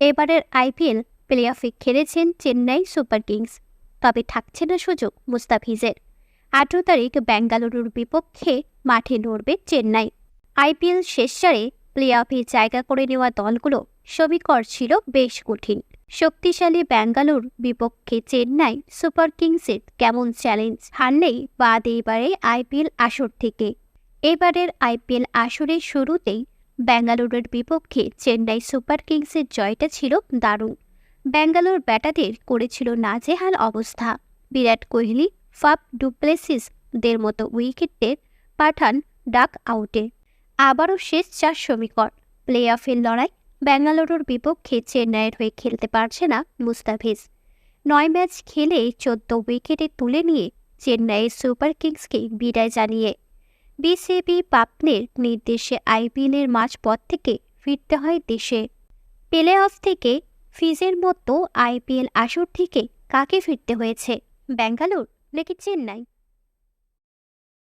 এবারের IPL play অফে খেলেছেন Chennai super Kings, তবে থাকছে না সুযোগ মুস্তাফিজের। আঠেরো তারিখ বেঙ্গালুরুর বিপক্ষে মাঠে নড়বে চেন্নাই। আইপিএল শেষ চারে প্লে অফে জায়গা করে নেওয়া দলগুলো সমীকর ছিল বেশ কঠিন। শক্তিশালী ব্যাঙ্গালোর বিপক্ষে চেন্নাই সুপার কিংসের কেমন চ্যালেঞ্জ হারলেই বাদ এবারে আইপিএল আসর থেকে। এবারের আইপিএল আসরের শুরুতেই ব্যাঙ্গালোরের বিপক্ষে চেন্নাই সুপার কিংসের জয়টা ছিল দারুণ। ব্যাঙ্গালোর ব্যাটাদের করেছিল নাজেহাল অবস্থা। বিরাট কোহলি, ফাফ ডুপ্লেসিসদের মতো উইকেটে পাঠান ডাক আউটে। আবারও শেষ চার সমীকর প্লে অফের লড়াই ব্যাঙ্গালুরুর বিপক্ষে চেন্নাইয়ের হয়ে খেলতে পারছে না মুস্তাফিজ। নয় ম্যাচ খেলে চোদ্দ উইকেটে তুলে নিয়ে চেন্নাইয়ের সুপার কিংসকে বিদায় জানিয়ে বিসিবি পাপনের নির্দেশে আইপিএলের মাঝপথ থেকে ফিরতে হয় দেশে। প্লে অফ থেকে ফিজের মতো আইপিএল আসর থেকে কাকে ফিরতে হয়েছে? ব্যাঙ্গালোর নাকি চেন্নাই?